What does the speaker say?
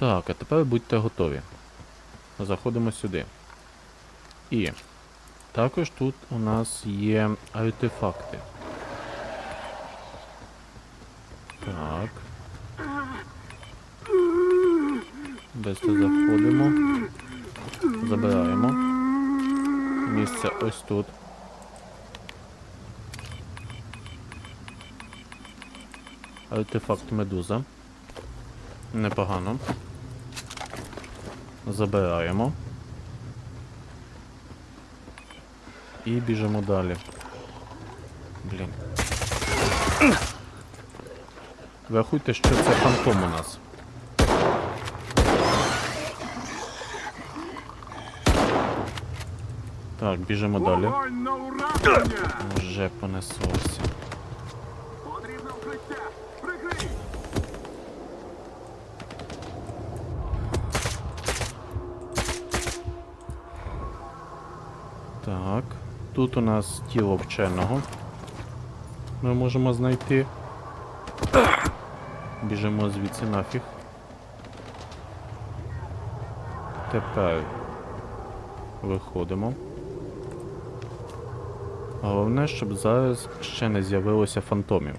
Так, а тепер будьте готові. Заходимо сюди. І також тут у нас є артефакти. Так. Десь тут заходимо. Забираємо. Місце ось тут. Артефакт медуза. Непогано. Забираємо. І біжимо далі. Блін. Рахуйте, що це фантом у нас. Так, біжимо далі. Вже понеслося. Так. Тут у нас тіло вченого. Ми можемо знайти. Біжимо звідси нафіг. Тепер виходимо. Головне, щоб зараз ще не з'явилося фантомів.